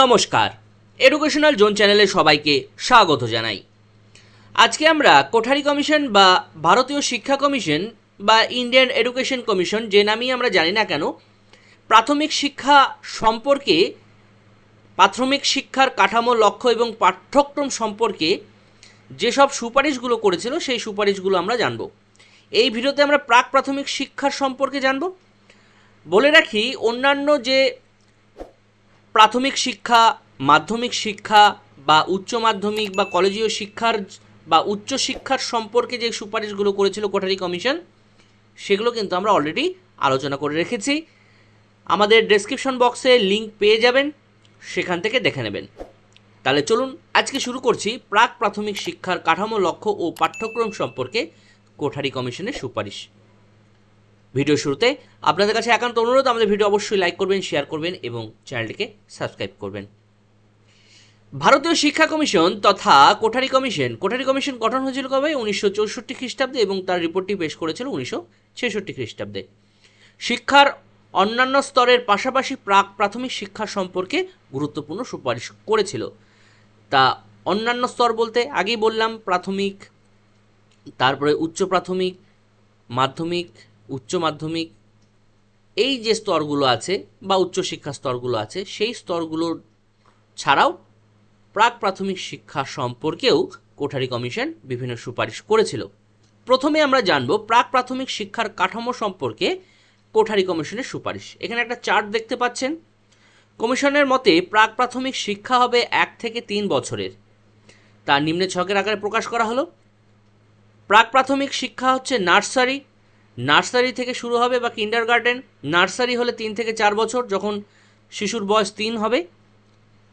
নমস্কার। Educational zone চ্যানেলে সবাইকে স্বাগত জানাই। আজকে আমরা কোঠারি কমিশন বা ভারতীয় শিক্ষা কমিশন বা ইন্ডিয়ান এডুকেশন কমিশন যে নামই আমরা জানি না কেন, প্রাথমিক শিক্ষা সম্পর্কে, প্রাথমিক শিক্ষার কাঠামো, লক্ষ্য এবং পাঠ্যক্রম সম্পর্কে যেসব সুপারিশগুলো করেছিল সেই সুপারিশগুলো আমরা জানব। এই ভিডিওতে আমরা প্রাক প্রাথমিক শিক্ষার সম্পর্কে জানব। বলে রাখি, অন্যান্য যে প্রাথমিক শিক্ষা, মাধ্যমিক শিক্ষা বা উচ্চ মাধ্যমিক বা কলেজীয় শিক্ষার বা উচ্চ শিক্ষার সম্পর্কে যে সুপারিশগুলো করেছিল কোঠারি কমিশন, সেগুলো কিন্তু আমরা অলরেডি আলোচনা করে রেখেছি। আমাদের ডেসক্রিপশন বক্সে লিংক পেয়ে যাবেন, সেখান থেকে দেখে নেবেন। তাহলে চলুন, আজকে শুরু করছি প্রাক প্রাথমিক শিক্ষার কাঠামো, লক্ষ্য ও পাঠ্যক্রম সম্পর্কে কোঠারি কমিশনের সুপারিশ। ভিডিও শুরুতে আপনাদের কাছে একান্ত অনুরোধ, আমাদের ভিডিও অবশ্যই লাইক করবেন শেয়ার করবেন এবং চ্যানেলটিকে সাবস্ক্রাইব করবেন। ভারতীয় শিক্ষা কমিশন তথা কোঠারি কমিশন কোঠারি কমিশন গঠন হয়েছিল কবে? উনিশশো চৌষট্টি খ্রিস্টাব্দে এবং তার রিপোর্টটি পেশ করেছিল উনিশশো ছেষট্টি খ্রিস্টাব্দে। শিক্ষার অন্যান্য স্তরের পাশাপাশি প্রাক প্রাথমিক শিক্ষা সম্পর্কে গুরুত্বপূর্ণ সুপারিশ করেছিল। তা অন্যান্য স্তর বলতে আগেই বললাম, প্রাথমিক, তারপরে উচ্চ প্রাথমিক, মাধ্যমিক উচ্চ মাধ্যমিক, এই যে স্তরগুলো আছে বা উচ্চশিক্ষা স্তরগুলো আছে, সেই স্তরগুলো ছাড়াও প্রাক প্রাথমিক শিক্ষা সম্পর্কেও কোঠারি কমিশন বিভিন্ন সুপারিশ করেছিল। প্রথমে আমরা জানব প্রাক প্রাথমিক শিক্ষার কাঠামো সম্পর্কে কোঠারি কমিশনের সুপারিশ। এখানে একটা চার্ট দেখতে পাচ্ছেন। কমিশনের মতে প্রাক প্রাথমিক শিক্ষা হবে এক থেকে তিন বছরের। তার নিম্নে ছকের আকারে প্রকাশ করা হলো। প্রাক প্রাথমিক শিক্ষা হচ্ছে নার্সারি নার্সারি থেকে শুরু হবে বা কিন্ডার গার্ডেন নার্সারি হলে তিন থেকে চার বছর, যখন শিশুর বয়স তিন হবে,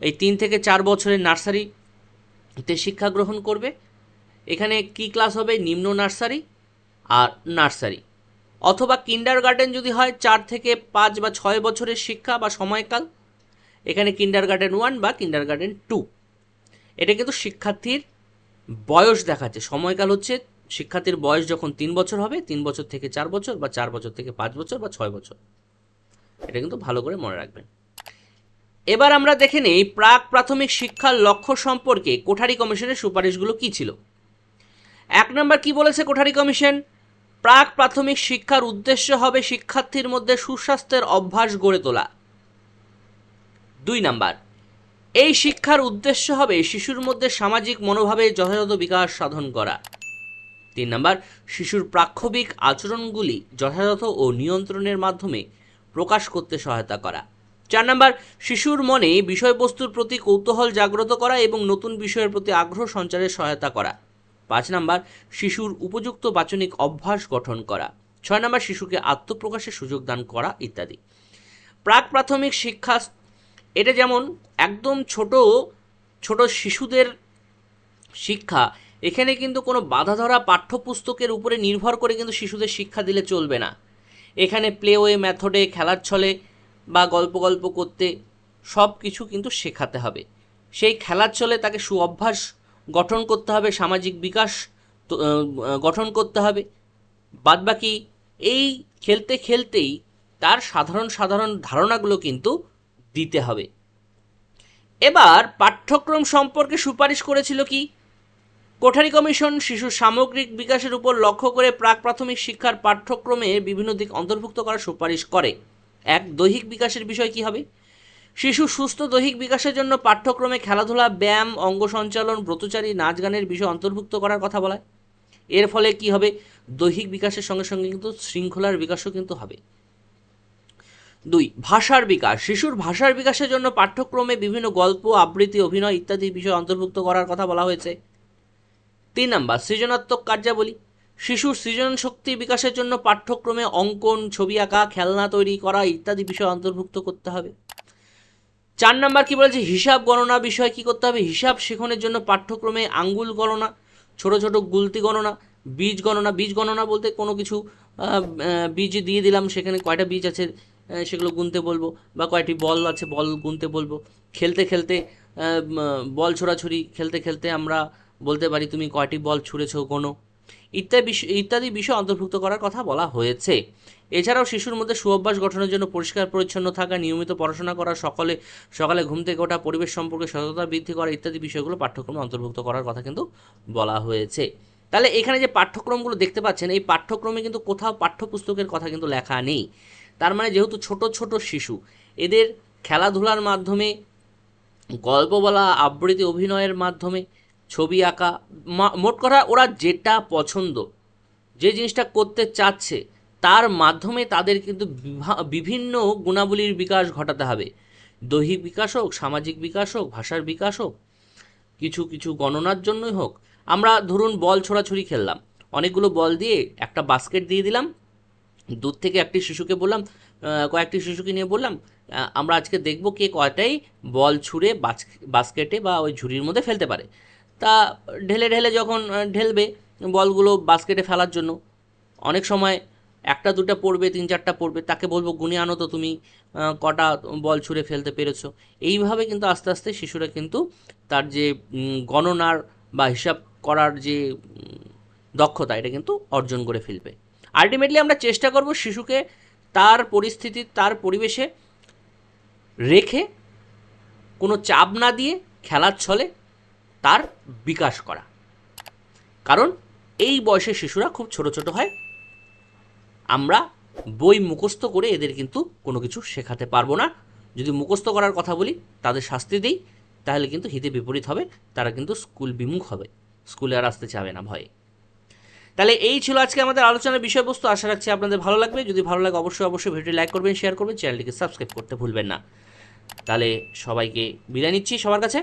এই তিন থেকে চার বছরের নার্সারিতে শিক্ষা গ্রহণ করবে। এখানে কি ক্লাস হবে? নিম্ন নার্সারি আর নার্সারি। অথবা কিন্ডার গার্ডেন যদি হয়, চার থেকে পাঁচ বা ছয় বছরের শিক্ষা বা সময়কাল। এখানে কিন্ডার গার্ডেন ওয়ান বা কিন্ডার গার্ডেন টু। এটা কিন্তু শিক্ষার্থীর বয়স দেখাচ্ছে। সময়কাল হচ্ছে শিক্ষার্থীর বয়স যখন তিন বছর হবে, তিন বছর থেকে চার বছর বা চার বছর থেকে পাঁচ বছর বা ছয় বছর। এটা কিন্তু ভালো করে মনে রাখবেন। এবার আমরা দেখে নেই প্রাক প্রাথমিক শিক্ষার লক্ষ্য সম্পর্কে কোঠারি কমিশনের সুপারিশগুলো কী ছিল। এক নম্বর কি বলেছে কোঠারি কমিশন? প্রাক প্রাথমিক শিক্ষার উদ্দেশ্য হবে শিক্ষার্থীর মধ্যে সুস্বাস্থ্যের অভ্যাস গড়ে তোলা। দুই নাম্বার, এই শিক্ষার উদ্দেশ্য হবে শিশুর মধ্যে সামাজিক মনোভাবে যথাযথ বিকাশ সাধন করা। তিন নম্বর, শিশুর প্রাক্ষবিক আচরণগুলি যথাযথ ও নিয়ন্ত্রণের মাধ্যমে প্রকাশ করতে সহায়তা করা। চার নম্বর, শিশুর মনে বিষয়বস্তুর প্রতি কৌতূহল জাগ্রত করা এবং নতুন বিষয়ের প্রতি আগ্রহ সঞ্চারে সহায়তা করা। পাঁচ নম্বর, শিশুর উপযুক্ত বাচনিক অভ্যাস গঠন করা। ছয় নম্বর, শিশুকে আত্মপ্রকাশের সুযোগ দান করা ইত্যাদি। প্রাক প্রাথমিক শিক্ষা, এটা যেমন একদম ছোট ছোট শিশুদের শিক্ষা এখানে কিন্তু কোনো বাধা ধরা পাঠ্যপুস্তকের উপরে নির্ভর করে কিন্তু শিশুদের শিক্ষা দিলে চলবে না। এখানে প্লেওয়ে মেথডে, খেলার ছলে বা গল্প গল্প করতে সব কিছু কিন্তু শেখাতে হবে। সেই খেলার ছলে তাকে সু অভ্যাস গঠন করতে হবে, সামাজিক বিকাশ গঠন করতে হবে। বাদবাকি এই খেলতে খেলতেই তার সাধারণ সাধারণ ধারণাগুলো কিন্তু দিতে হবে। এবার পাঠ্যক্রম সম্পর্কে সুপারিশ করেছিল কি? কোঠারি কমিশন শিশুর সামগ্রিক বিকাশের উপর লক্ষ্য করে প্রাক প্রাথমিক শিক্ষার পাঠ্যক্রমে বিভিন্ন দিক অন্তর্ভুক্ত করার সুপারিশ করে। এক, দৈহিক বিকাশের বিষয় কি হবে? শিশু সুস্থ দৈহিক বিকাশের জন্য পাঠ্যক্রমে খেলাধুলা, ব্যায়াম, অঙ্গ সঞ্চালন, ব্রতচারী, নাচ গানের বিষয় অন্তর্ভুক্ত করার কথা বলা। এর ফলে কি হবে? দৈহিক বিকাশের সঙ্গে সঙ্গে কিন্তু শৃঙ্খলার বিকাশও কিন্তু হবে। দুই, ভাষার বিকাশ। শিশুর ভাষার বিকাশের জন্য পাঠ্যক্রমে বিভিন্ন গল্প, আবৃত্তি, অভিনয় ইত্যাদি বিষয় অন্তর্ভুক্ত করার কথা বলা হয়েছে। তিন নাম্বার, সৃজনাত্মক কার্যাবলী। শিশুর সৃজন শক্তি বিকাশের জন্য পাঠ্যক্রমে অঙ্কন, ছবি আঁকা, খেলনা তৈরি করা ইত্যাদি বিষয় অন্তর্ভুক্ত করতে হবে। চার নাম্বার কি বলেছে? হিসাব গণনা বিষয় কি করতে হবে? হিসাব শেখানোর জন্য পাঠ্যক্রমে আঙ্গুল গণনা, ছোট ছোট গুলতি গণনা, বীজ গণনা বীজ গণনা বলতে কোনো কিছু বীজ দিয়ে দিলাম, সেখানে কয়টা বীজ আছে সেগুলো গুনতে বলব বা কয়টি বল আছে, বল গুনতে বলব। খেলতে খেলতে বল ছোড়াছুড়ি, খেলতে খেলতে আমরা বলতে পারি তুমি কয়টি বল ছুঁড়েছো, কোনো। ইত্যাদি বিষয় ইত্যাদি বিষয় অন্তর্ভুক্ত করার কথা বলা হয়েছে। এছাড়াও শিশুর মধ্যে সুঅভ্যাস গঠনের জন্য পরিষ্কার পরিচ্ছন্ন থাকা, নিয়মিত পড়াশোনা করা, সকালে সকালে ঘুম থেকে ওঠা, পরিবেশ সম্পর্কে সততা বৃদ্ধি করা ইত্যাদি বিষয়গুলো পাঠ্যক্রমে অন্তর্ভুক্ত করার কথা কিন্তু বলা হয়েছে। তাহলে এখানে যে পাঠ্যক্রমগুলো দেখতে পাচ্ছেন, এই পাঠ্যক্রমে কিন্তু কোথাও পাঠ্যপুস্তকের কথা কিন্তু লেখা নেই। তার মানে যেহেতু ছোট ছোট শিশু, এদের খেলাধুলার মাধ্যমে, গল্প বলা, আবৃত্তি, অভিনয়ের মাধ্যমে ছবি আঁকা মোট কথা ওরা যেটা পছন্দ, যে জিনিসটা করতে চাচ্ছে, তার মাধ্যমে তাদের কিন্তু বিভিন্ন গুণাবলীর বিকাশ ঘটাতে হবে। দৈহিক বিকাশ হোক, সামাজিক বিকাশ হোক, ভাষার বিকাশ হোক, কিছু কিছু গণনার জন্যই হোক। আমরা ধরুন বল ছোড়াছুড়ি খেললাম। অনেকগুলো বল দিয়ে একটা বাস্কেট দিয়ে দিলাম। দূর থেকে একটি শিশুকে বললাম কয়েকটি শিশুকে নিয়ে বললাম আমরা আজকে দেখব কে কয়টাই বল ছুঁড়ে বাস- বাস্কেটে বা ওই ঝুড়ির মধ্যে ফেলতে পারে। তা ঢেলে ঢেলে যখন ঢেলবে বলগুলো বাস্কেটে ফেলার জন্য, অনেক সময় একটা দুটো পড়বে, তিন চারটা পড়বে, তাকে বলব গুনে আনো তো তুমি কটা বল ছুঁড়ে ফেলতে পেরেছ। এইভাবে কিন্তু আস্তে আস্তে শিশুরা কিন্তু তার যে গণনার বা হিসাব করার যে দক্ষতা, এটা কিন্তু অর্জন করে ফেলবে। আলটিমেটলি আমরা চেষ্টা করব শিশুকে তার পরিস্থিতি, তার পরিবেশে রেখে কোনো চাপ না দিয়ে খেলার ছলে তার বিকাশ করা। কারণ এই বয়সের শিশুরা খুব ছোট ছোট হয়। আমরা বই মুখস্থ করে এদের কিন্তু কোনো কিছু শেখাতে পারব না। যদি মুখস্থ করার কথা বলি, তাদের শাস্তি দিই, তাহলে কিন্তু হিতে বিপরীত হবে, তারা কিন্তু স্কুল বিমুখ হবে। স্কুলে আর আসতে চাবে না ভয়ে। তাহলে এই ছিল আজকে আমাদের আলোচনার বিষয়বস্তু। আশা রাখছি আপনাদের ভালো লাগবে। যদি ভালো লাগে, অবশ্যই অবশ্যই ভিডিও লাইক করবেন, শেয়ার করবেন, চ্যানেলটিকে সাবস্ক্রাইব করতে ভুলবেন না। তাহলে সবাইকে বিদায় নিচ্ছি সবার কাছে।